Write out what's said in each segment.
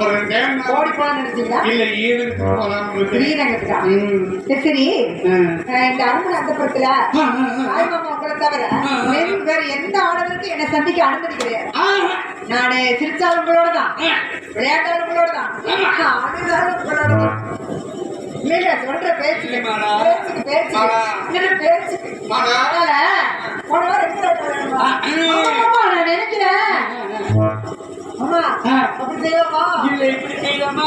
அப்புறம் ஓடி போலான்னு நினைச்சீங்களா? இல்ல ஈவினிங் போலாம் சரி இந்த உங்களை தவிர வேறு எந்த ஆடவருக்கும் என்னை சந்திக்க அனுமதி கிடையாது. நானு சிரிச்சாலும் உங்களோட தான். விளையாட்டாலும் உங்களோட தான். உங்களோட தான். இல்ல சொல்ற. அதனால போன வாரம் ம். ஆமாம்மா, நான் நினைக்கிறேன். அம்மா. அப்படி செய்யலாமா? இல்ல இப்படி செய்யலாமா?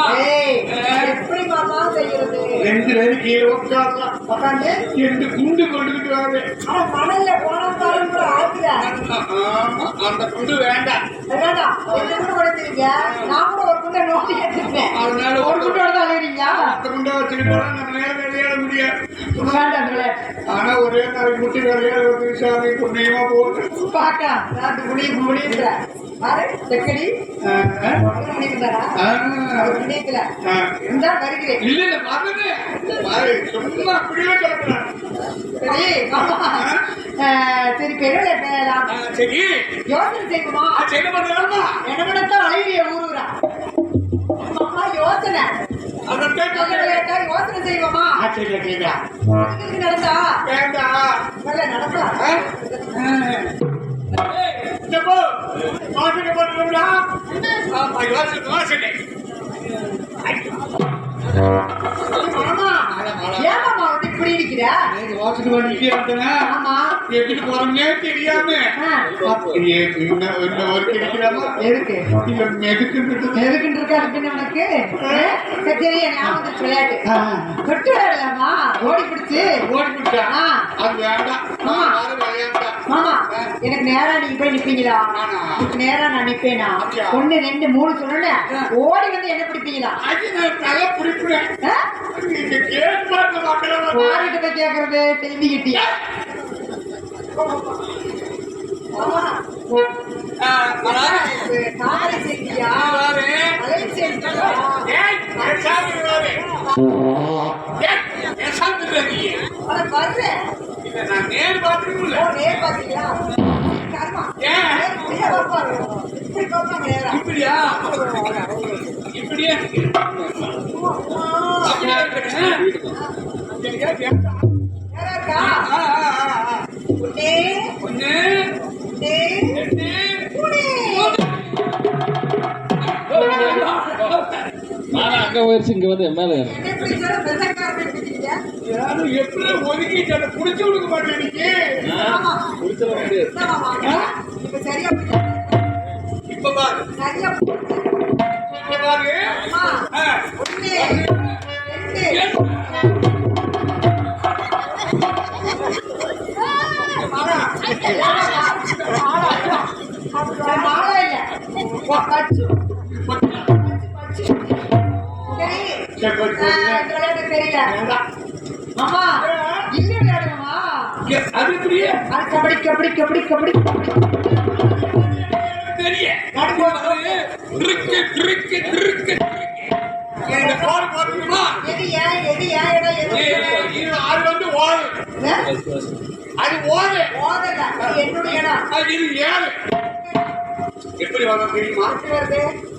எப்படி செய்யறது. ரெண்டு பேரும் கீழே உட்காரலாம் உட்காந்து ரெண்டு குண்டு கொண்டுகிட்டு வாங்க. ஆனா மணல்ல போனாலும் கூட ஆமா, அந்த குண்டு வேண்டாம். வேண்டாம். என்ன கூட நான் கூட ஒரு குண்டை எடுத்துட்டேன் அதனால ஒரு குண்டோட தான் அலையிறீங்களா? அந்த குண்டை வச்சுக்கிட்டு நம்ம நேரம் விளையாட முடியாது. ஆனா ஒரே முட்டி விளையாட ஒரு சாமி புண்ணியமா போட்டு பார்க்கலாம் நாட்டு முடியும் முடியல பாரு செக்கடி. இருந்தா வருகிறேன். இல்ல இல்ல மகனே பாரு சும்மா அப்படியே கிடக்குறான் சரி சரி பெருவிழா செய்யலாம் சரி யோசனை செய்வோமா? என்ன பண்ணலாமா? என்ன பண்ணத்தான் அழகிய மாமா யோசனை. அதற்காக யோசனை செய்வோமா? ஆச்சரிய கேட்கிறா நடந்தா? வேண்டா நல்ல நடந்தா? ஜப்போ வாசனை பண்ணுறா யோசனை யோசனை ஏமாமா வந்து இப்படி இருக்கிறா? வாசனை பண்ணி. இப்படியே வந்தேன் ஆமா. எப்படி போறோம்னே தெரியாம. என்ன என்ன ஒர்க் இருக்கிறாமா எதுக்கு? இல்ல மெதுக்கு எதுக்குன்னு இருக்கா இருக்குன்னு உனக்கு? சரி சரி ஞாபகம் விளையாட்டு தொட்டு விளையாடலாமா ஓடி பிடிச்சு. ஓடி ஆ. அது வேண்டாம். மாமா எனக்கு நேரா நீங்க போய் நிப்பீங்களா? நேரா நான் நிப்பேனா? ஒண்ணு ரெண்டு மூணு சொன்னேன் ஓடி வந்து என்ன பிடிப்பீங்களா? தலை பிடிப்பேன். கேட்பாங்க போய் கேக்குறது. செல்வி வர்றேன் ஓ நேர் பாத்தீங்களா கர்மா ஏன்? நேர் இப்படியே நேரா இப்படியா? நேரா இருக்கா உன்னே ஒண்ணு உன்னே ரெண்டு உன்னே நானும் அங்க போயிருச்சு இங்க வந்து மேல எப்படி ஒதுக்கி அதை புடிச்சு கொடுக்க மாட்டேன் இப்ப பாரு. பாரு. மாமா இல்ல விளையாடுமா அது இப்படியே. அது கபடி கபடி கபடி கபடி. தெரிய. இருக்கு இருக்கு இருக்கு. இந்த பால் பாத்தீங்களா எது ஏன் எது ஏன் இடம் எது அது வந்து ஓடு? அது ஓடு. ஓதல அது என்னுடைய இடம். அது இது ஏழு. எப்படி வரும் தெரியுமா?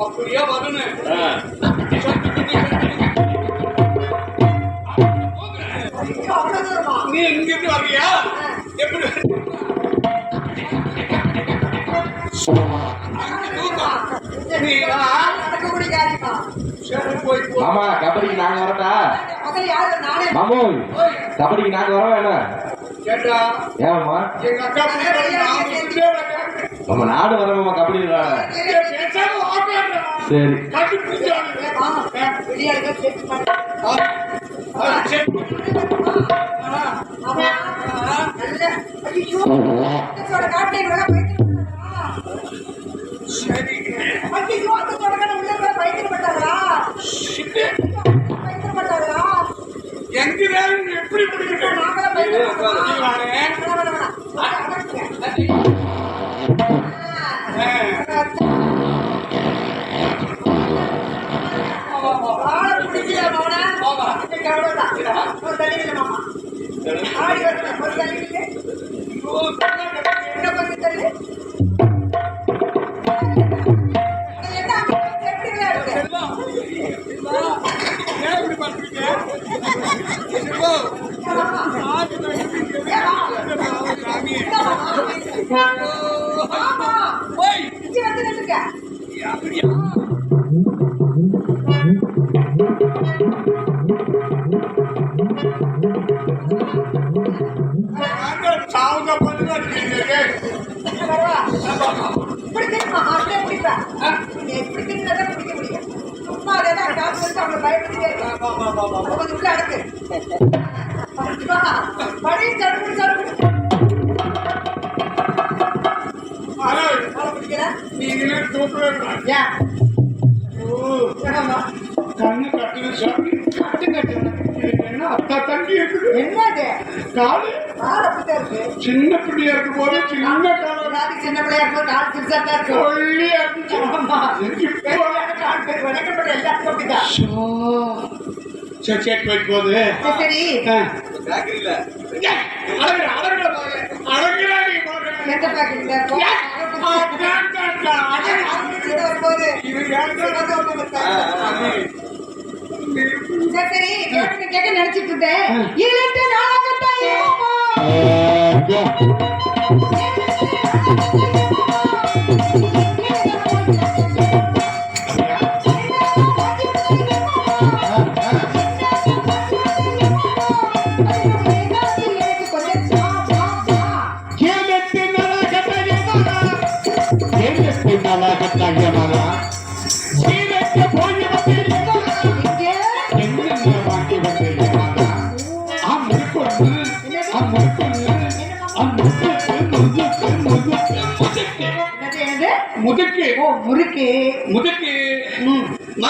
அப்படியே வரணும். நீ இங்க இருந்து வர்றியா? எப்படி கபடிக்கு நாங்க வரட்டா? முதல்ல யாரு நானே மாமு? கபடிக்கு நாங்க வர வேணாம் வளர்க்கறேன். நம்ம நாடு வர மாமா கபடி. சரி. கட்டி பிடிச்சாங்க. ஆமா வெளியாளுங்க எங்க வேணும் எப்படி 你儿子咋了？我在那边呢吗？அவங்களை பயப்படுத்திட்டே இருக்க. அதை கொஞ்சம் உள்ள அடக்கு படி தடுப்பு தடுப்பு. அவளை பிடிக்கல? நீங்களே தூக்குறேன் ஏன்? ஏம்மா? கண்ணு கட்டுது சாமி. என்னது? காலு சின்ன பிள்ளையா இருக்கும் போது சின்ன காலம். சின்ன பிள்ளையா இருக்கும் கால் சிறுசா தான் இருக்கும். ஒல்லியா எல்லாத்துக்கும் அப்படிதான் சரி அழகு சரி கேட்க நினைச்சிட்டு இருந்தேன்.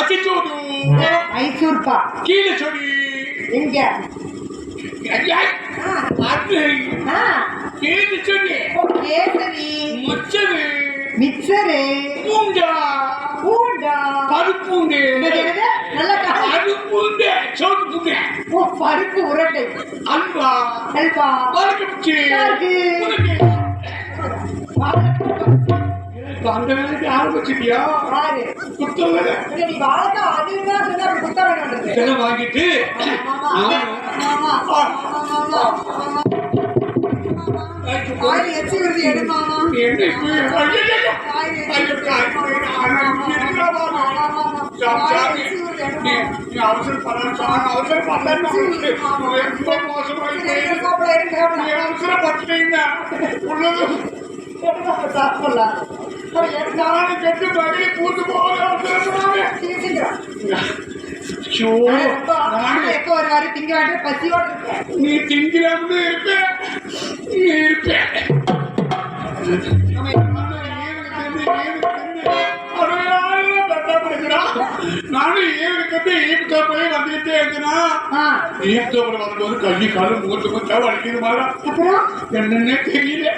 மச்சிச்சோடு மைசூர்பா. கீழே சொடி எங்க அது. கீழே சொடி கேசரி. முச்சது மிக்சரு. பூண்டா. பூண்டா. பருப்புண்டு? நல்லா பருப்புண்டு. சோத்து பூண்டு. ஓ பருப்பு உருண்டை. அல்வா. அல்வா. யாருக்கு? அந்த வேலைக்கு ஆரம்பிச்சிட்டியா குத்தம் வேலை இதெல்லாம் வாங்கிட்டு அவசரப்பட்டீங்க. உள்ளது சாப்பிடலாம் நானும் கெட்டு மகளி பூத்து போக அவசரப்படாத. ஐயோ, நானு எப்ப வருவாரு திங்க வாட்டு பசியோட இருக்கேன் நீ திங்கிறான்னு இருப்ப நீ இருப்ப நானும் ஏழுக்கு ஈப்தோப்பிலே வந்துகிட்டே இருக்கனா ஆ, ஈப்தோப்பில் வரும்போது கை காலு மூச்சு மூச்சா வலிக்குது மாதிரி அப்புறம்? என்னன்னே தெரியல.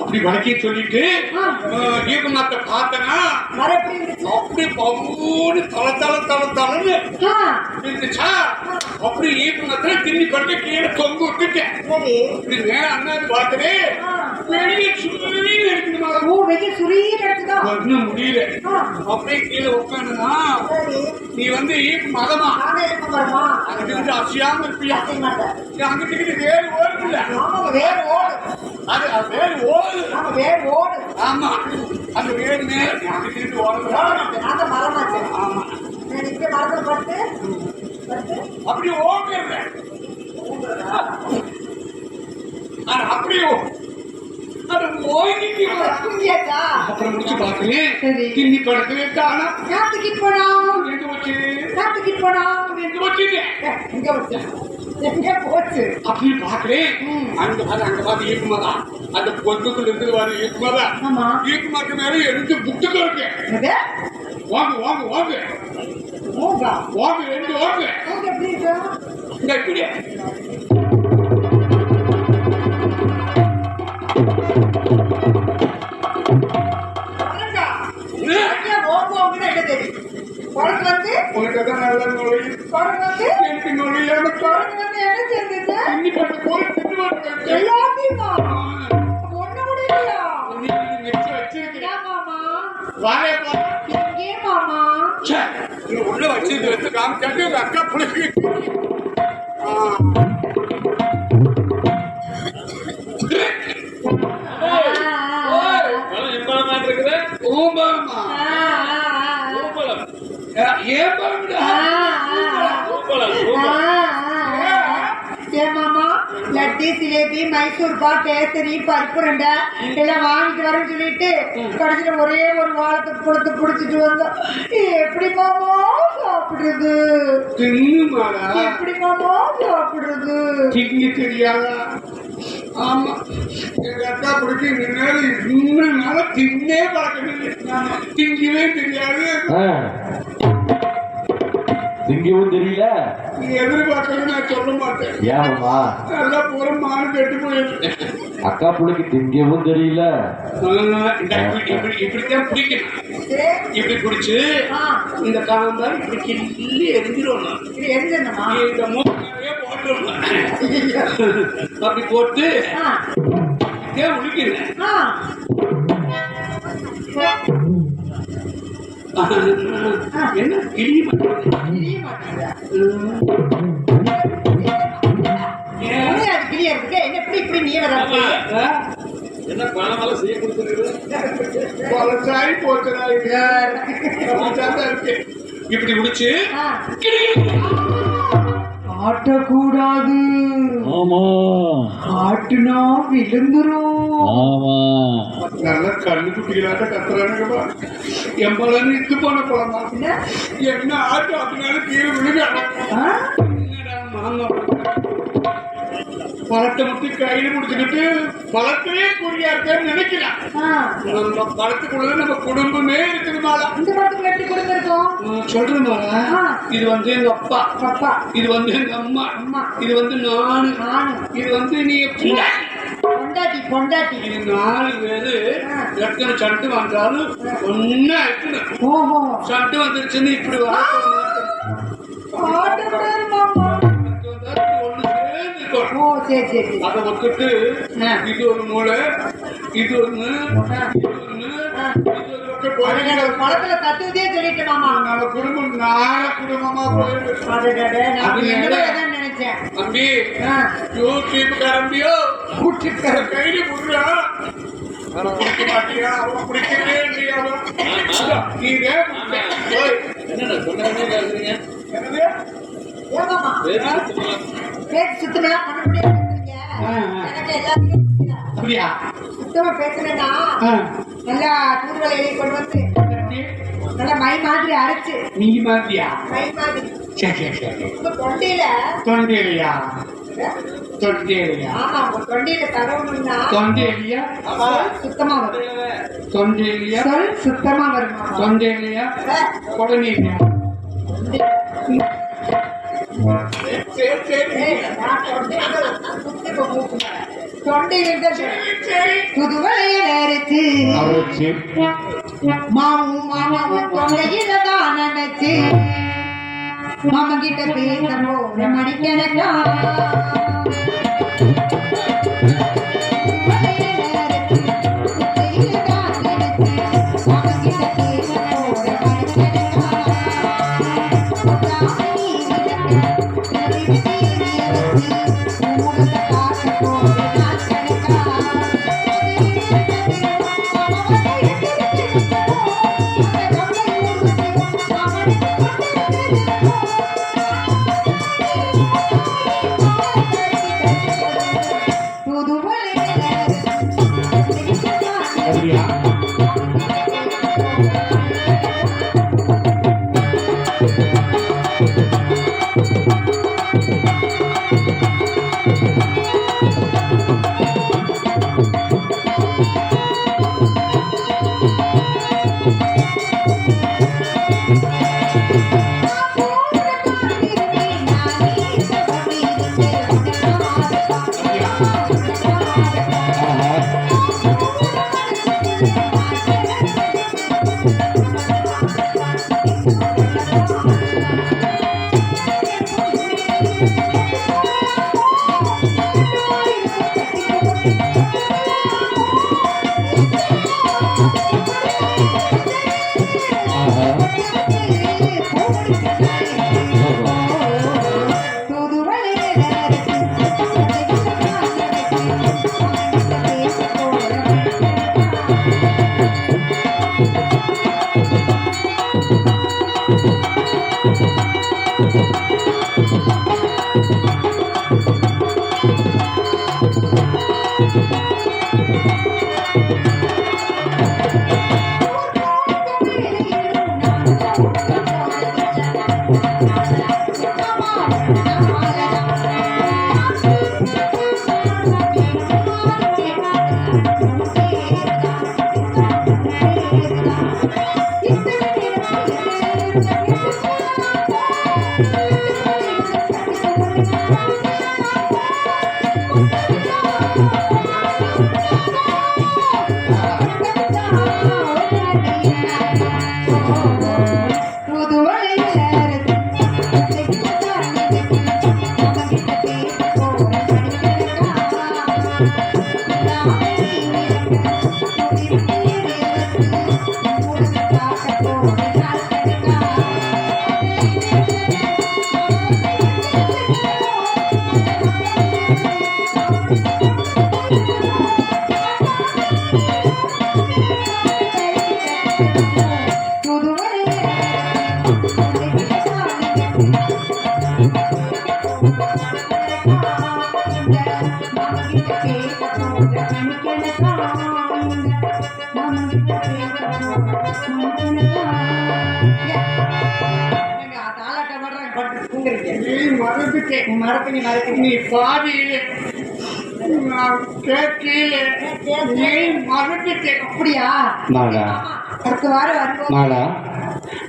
அப்படி வலிக்க சொல்லிட்டு ஆ. ஈபநாத்தை பார்த்தனா அப்படி பவுன்னு தல தல தலன்னு ஆ, இருந்துச்சா அப்படி ஈபநாத்துல திண்ணி கொண்டு கீழே தொங்க விட்டுட்டேன் இப்படி நேரம் அண்ணாந்து பார்த்தனே ஆ. வெளியே சுருன்னு இருக்குமா ஓ வெகு சுரீர் எடுத்துதான் ஒன்றும் முடியல. அப்படியே கீழே உட்காந்துனா நீ வந்து மதமா? வருமா அங்கிட்டு அசியாம இருப்பியா? அங்கிட்டு வேறு ஓடுல வேர் ஓடு. அது வேறு ஓடு. வேர் ஓடு. ஆமா. அந்த வேறு மேல அங்கிட்டு ஓடுறா நான் தான் மரமாச்சேன் ஆமா. பட்டு பட்டு அப்படி ஓடுற அது அப்படியே அது வர. தூங்கியாச்சா அப்புறம் முடிச்சு பார்க்கிறேன். சரி. திண்ணி படத்துல தானா காத்துக்கிட்டு போனோம் எங்க வச்சு காத்துக்கிட்டு போனோம் எங்க ஏ, எங்க வச்சேன் எங்க போச்சு? அப்படி பாக்குறேன். அங்க பாரு அங்க பாரு ஈக்குமாதா அந்த பொண்ணுக்குள்ள இருக்குது பாரு ஈக்குமாதா ஆமா. ஈக்குமாக்கு மேல ரெண்டு புத்துக்கு இருக்கு. வாங்க வாங்க வாங்க. மூங்கா வாங்க ரெண்டு மூங்க எப்படி இருக்கு? இந்த இப்படி எல்லாத்தையுமா? ஒண்ணு உள்ள வச்சு எடுத்துக்கான்னு கேட்டு எங்க அக்கா பிள்ளைக்கு. லட்டி சிலேபி மைசூர் பா கேசரி பருப்பு ரெண்டா எல்லாம் வாங்கிட்டு வரேன்னு சொல்லிட்டு கடைசியில் ஒரே ஒரு வாரத்துக்கு கொடுத்து பிடிச்சிட்டு வந்தோம். எப்படி மாமா? சாப்பிடுறது? தின்னுமாடா. எப்படி மாமா சாப்பிடுறது? திங்க தெரியாதா? ஆமா. எங்க அக்கா பிடிச்சி நின்னாலும் இன்னும் நாள தின்னே பழக்கமில்லை திங்கவே தெரியாது. ஆ. திங்கவும் தெரியல? நீ எதிர்பார்க்கறது நான் சொல்ல மாட்டேன். ஏமாமா? நல்லா போற மானு கெட்டு போயிருக்கு அக்கா பிள்ளைக்கு திங்கவும் தெரியல. இந்த இப்படி இப்படி இப்படித்தான் பிடிக்கணும் இப்படி பிடிச்சு இந்த காந்தார் இப்படி கிள்ளி எரிஞ்சிடணும்? இது எதுமா இந்த மூக்கையே போட்டுடணும் அப்படி போட்டு உளிக்கிறேன் ஆ. என்ன கிளி என்ன இப்படி நீ பணமெல்லாம் செய்ய கொடுத்துருக்குது பழசாயி தான் இப்படி முடிச்சு ஆட்டக்கூடாது ஆமா. ஆட்டுனா விழுந்துரும். ஆமா. நல்ல கண்ணு குட்டிகளாட்ட கத்துறானுங்கப்பா எம்பளன்னு இத்து போன பழமா என்ன? ஆட்டம் அப்படினால கீழே விழுக ஆ? பழத்தை மட்டும் கையில முடிச்சுக்கிட்டு பழத்திலே குறியா இருக்கேன்னு நினைக்கலாம். நம்ம பழத்துக்குள்ள நம்ம குடும்பமே இருக்குது மாலா. இந்த படத்துக்கு எப்படி கொடுத்துருக்கோம்? சொல்றேன் மாலா. இது வந்து எங்க அப்பா. அப்பா. இது வந்து எங்க அம்மா. அம்மா. இது வந்து நானு. நானும் இது வந்து நீ பொண்டாட்டி. பொண்டாட்டி. இது நாலு பேரு. எத்தனை சண்டு வந்தாலும் ஒன்னா இருக்கணும் சண்டு வந்துருச்சுன்னு இப்படி வர ஓ சரி சரி அதை ஆ. இது ஒரு மூளை இது ஒண்ணு படத்துல தத்துவதே சொல்லிட்டு மாமா நம்ம குடும்பம் நார குடும்பமா போயிருக்கு நினைச்சேன். தம்பி. யூடியூப் காரம்பியோ? கூட்டிட்டு. கையில புடுறா குடிக்க மாட்டியா? அவன் குடிக்கவே இல்லையா அவன்? நீங்க என்ன சொன்னே கேக்குறீங்க என்னது? ஏன் மாமா பேச்சு ஆ, ஆ. எனக்கு எல்லாத்தையும் புரியுதா? அப்படியா? சுத்தமா பேசுனேன்னா. நல்லா தூர்வலை எழுதி கொண்டு வந்து நல்லா மை மாதிரி அரைச்சு. நீ மாதிரியா? மை மாதிரி. சரி சரி சரி தொண்டையில தொண்டையிலையா? தொண்டையிலையா? ஆமா தொண்டையில தடவணும்னா தொண்டையிலையா? சுத்தமா வரும். தொண்டையிலையா? சொல் சுத்தமா வரும். தொண்டையிலையா? அஹ், குடநீலையா சரி சரி மாமாவும் தொண்டையில தான் நினைச்சு கிட்ட பேசணும். மணிக்கணக்கா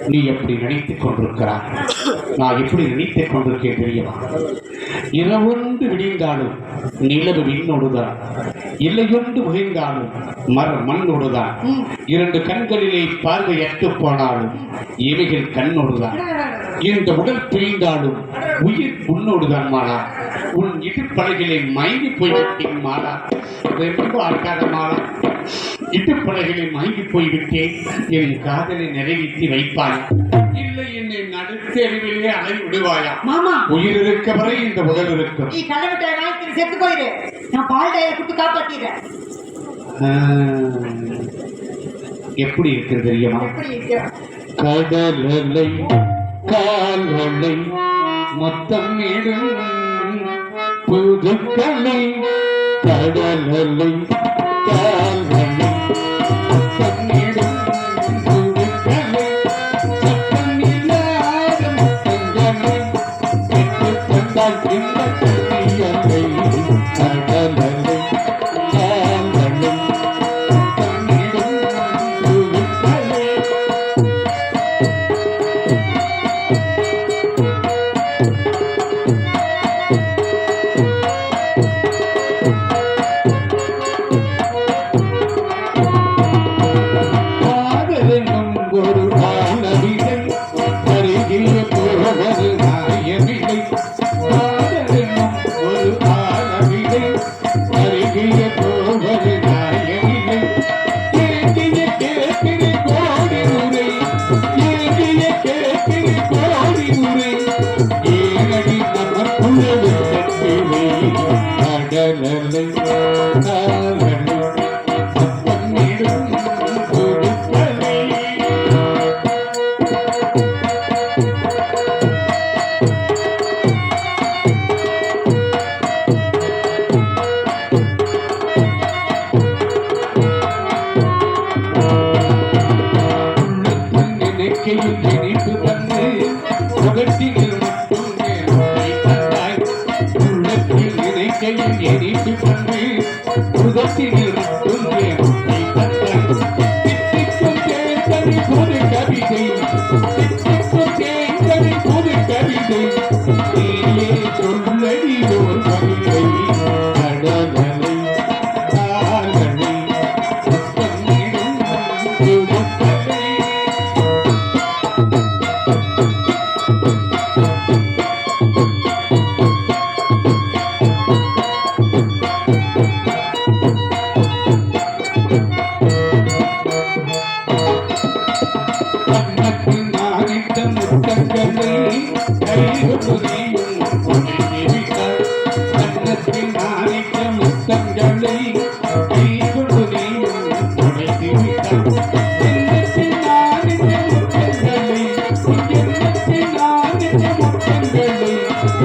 நீ எப்படி நினைத்துக் கொண்டிருக்கிறாய்? நான் எப்படி நினைத்துக் கொண்டிருக்கேன் தெரியுமா? இரவொன்று விடிந்தாலும் நிலவு விண்ணோடுதான். இல்லையொன்று முகிழ்ந்தாலும் மர மண்ணோடுதான். இரண்டு கண்களிலே பார்வை எட்டு போனாலும் இவைகள் கண்ணோடுதான். இந்த உடல் பிரிந்தாலும் உயிர் உன்னோடுதான் மாலா உன் இடுப்பழகிலே மயங்கி போய்விட்டேன் மாலா ரொம்ப ஆட்டாத மாலா இடுப்பழகிலே மயங்கி போய்விட்டேன். என் காதலை நிறைவேற்றி வைப்பாய்? இல்லை என்னை நடுத்தெருவிலே அலை விடுவாயா? மாமா. உயிர் இருக்க வரை இந்த உடல் இருக்கும். நீ மிட்டாய் வாங்கி செத்து போயிரு. நான் பால் டயரை கொடுத்து காப்பாத்திடுறேன். எப்படி இருக்கு தெரியுமா? கடலலை கால்களை மொத்தம் இடும். புதுக்கலை கடலலை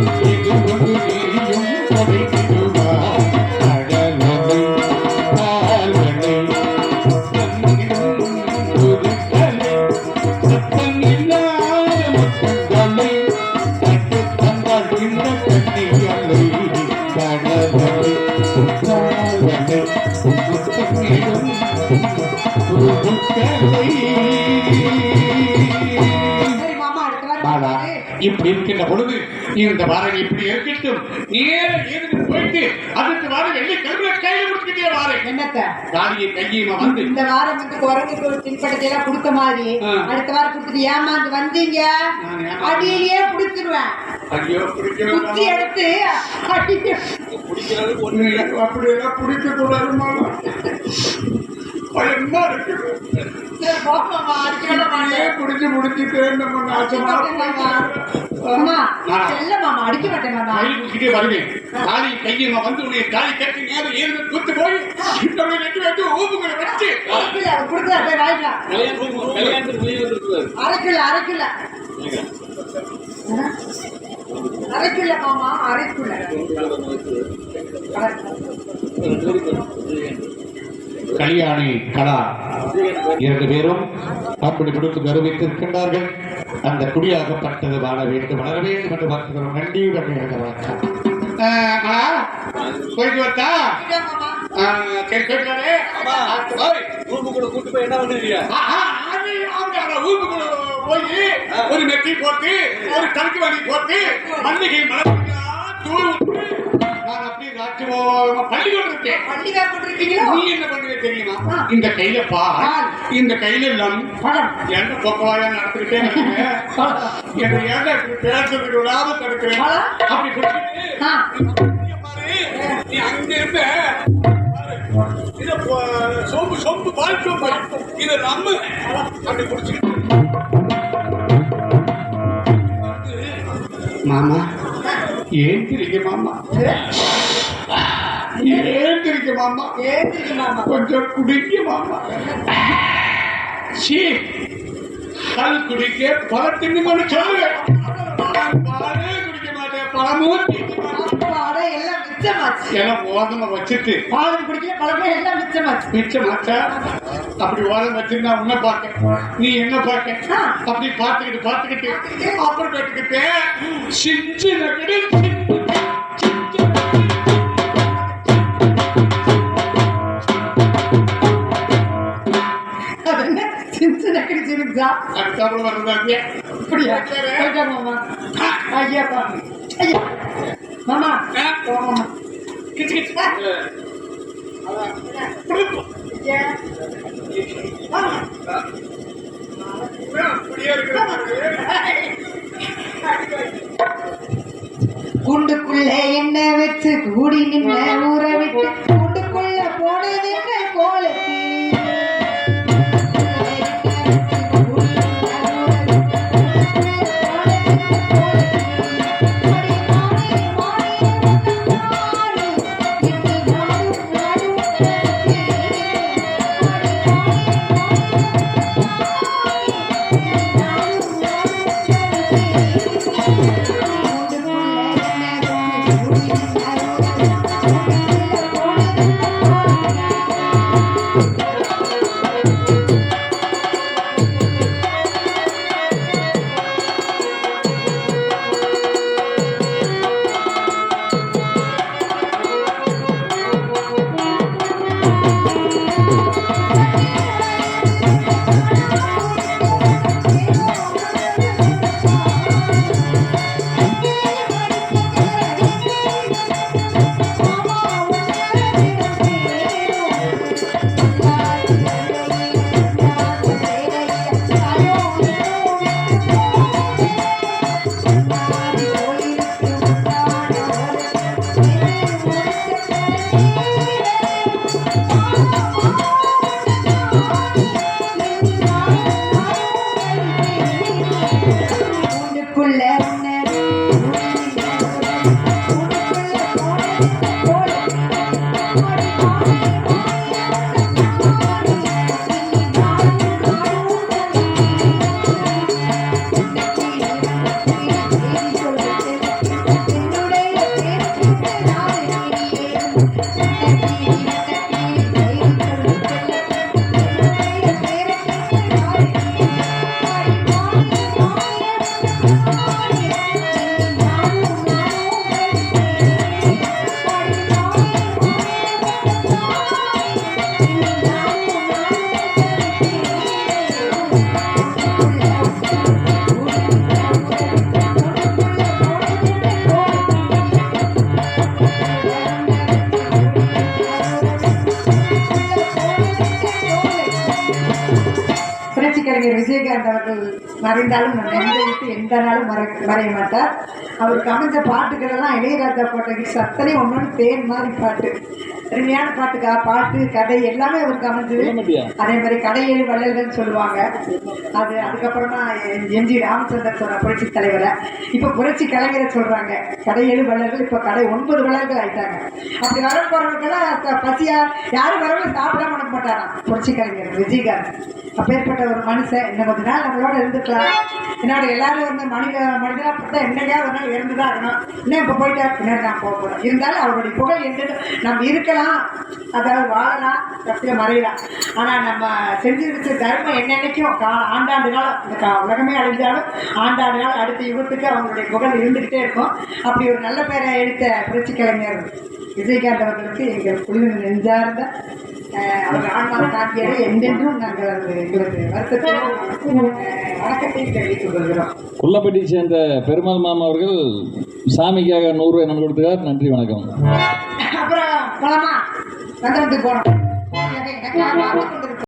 Thank you. வந்து இந்த வாரம் வந்து குரங்குக்கு ஒரு தின்பட்டத்தை எல்லாம் கொடுத்த மாதிரி. அடுத்த வாரம் கொடுத்துட்டு ஏமாந்து வந்தீங்க. அடியிலேயே பிடிச்சிருவேன். ஐயோ குத்தி எடுத்து பிடிக்கிறது ஒண்ணு இல்லை. அப்படியெல்லாம் பிடிக்க கூடாதுமா பயமா இருக்குது பிடிச்சு முடிச்சுட்டு நம்ம நாசமா மாமா. மாமா நானா? செல்ல மாமா அடிக்க மாட்டேன் மாமா. கை குடிச்சிட்டே வருவேன். தாலி கையை நான் வந்து உன்னை தாலி கட்டி நேரம் ஏறு குத்து போய் இன்னொரு ரெண்டு பேருக்கு ஊப்புகளை வச்சு. இல்ல அவர் கொடுக்குறாரு போய் வாங்கிக்கலாம் கல்யாணத்துக்கு வெளியே வந்துருக்குறாரு அரை கிலோ அரை கிலோ அரை கிலோ மாமா அரை கிலோ அரை கிலோ. கல்யாணி கலா. இரண்டு பேரும் அப்படி கொடுத்து கௌரவித்திருக்கின்றார்கள். அந்த குடியாகப்பட்டது வாழ வேண்டும். வளர வேண்டும் என்று பார்க்கிறோம். நன்றி போயிட்டு கூட கூட்டு போய் என்ன ஊருக்குள்ள போய் ஒரு மெத்தி போட்டு ஒரு கணக்கு வாங்கி போட்டு மல்லிகை மலர் தூள் ராட்சி பள்ளிக்கூடம் போட்டுருக்கீங்களோ? நீ என்ன பண்ணுவே தெரியுமா. இந்த கையில பால் இந்த கையில எல்லாம் பழம். எந்த பக்கவாயா இருக்கேன் என்ன இப்படி பேசுறதுக்கு விடாம தடுக்கிறேன்? அப்படி பாரு, நீ அங்க இருந்த பாரு, இத போ- சோம்பு சோம்பு பால் சோம்பு. இத நம்ம அப்படி மாமா ஏன் திரிக்க மாமா. ஏன் திரிக்க மாமா. ஏந்திரிக்கு மாமா. கொஞ்சம் குடிக்க மாமா. சீ. பால் குடிக்க பழத்தின்னு மட்டும் சொல்லுவேன் பாலே குடிக்க மாட்டேன் பழமும் எல்லாம் ஓதமா வச்சுட்டு பாலும் குடிக்கல பழமே எல்லாம் மிச்சமாச்சு. மிச்சமாச்சா? அப்படி ஓரம் வச்சிருந்தா உன்னை பார்க்க. நீ என்ன பார்க்க. அப்படி பார்த்துக்கிட்டு பார்த்துக்கிட்டு அப்புறம் கேட்டுக்கிட்டு சிஞ்சு நகடு சிரிச்சா அடுத்தாப்புல வர்றதாங்க அப்படியா? போயிட்டா மாமா. ஐயா பா ஐயா. மாமா. கிச்சு கிச்சு. ஐயா. குண்டுக்குள்ள என்ன வச்சு கூடி நின்ன ஊற விட்டு குண்டுக்குள்ள போனது என்ன கோலத்தி மறைந்தாலும் எந்த விட்டு எந்த நாளும் மறை மறைய மாட்டார். அவருக்கு அமைஞ்ச பாட்டுகள் எல்லாம் இளையராஜா போட்ட சத்தனை ஒன்று தேன் மாதிரி பாட்டு. அருமையான பாட்டுக்கா பாட்டு கதை எல்லாமே அவருக்கு அமைஞ்சது? அதே மாதிரி கடையேழு வள்ளல்கள் சொல்லுவாங்க. அது அதுக்கப்புறமா எம்ஜி ராமச்சந்திரன் சொன்ன புரட்சி தலைவரை. இப்போ புரட்சி கலைஞரை சொல்றாங்க. கடையேழு வள்ளல்கள் இப்போ கடை ஒன்பது வள்ளல்கள் ஆயிட்டாங்க. அப்படி வர போறவங்கெல்லாம் ப- பசியா யாரும் வரவங்க சாப்பிடாம அனுப்ப மாட்டாராம் புரட்சி கலைஞர் விஜயகாந்த். அப்பேற்பட்ட ஒரு மனுஷன். இன்னும் கொஞ்ச நாள் நம்மளோட இருந்துக்கலாம். என்னோட எல்லாரும் வந்து மனித மனிதனா பார்த்தா என்னையா ஒரு நாள் இறந்துதான் இருக்கணும் இன்னும் இப்போ போயிட்டா பின்னாடி நான் போக போறேன் இருந்தாலும் அவருடைய புகழ் என்னன்னு நம்ம இருக்கலாம். அதாவது வாழலாம் கடைசியில மறையலாம். ஆனால் நம்ம செஞ்சிருக்க தர்மம் என்னென்னைக்கும் கா ஆண்டாண்டு காலம் இந்த கா உலகமே அழிஞ்சாலும் ஆண்டாண்டு காலம் அடுத்த யுகத்துக்கு அவங்களுடைய புகழ் இருந்துகிட்டே இருக்கும். அப்படி ஒரு நல்ல பேரை எடுத்த புரட்சி கலைஞர் விஜயகாந்த் அவர்களுக்கு எங்கள் குழுவின் நெஞ்சார்ந்த அவர் ஆன்மா காட்டியதை என்றென்றும் நாங்கள் அது எங்களது வருத்தத்தையும் அஹ், வணக்கத்தையும் தெரிவித்துக் கொள்கிறோம். குள்ளப்பட்டியை சேர்ந்த பெருமாள் மாமா அவர்கள் சாமிக்காக நூறு ரூபாய் கொடுத்துருக்கார் நன்றி வணக்கம். அப்புறம் போலாமா? நகரத்துக்கு போனோம்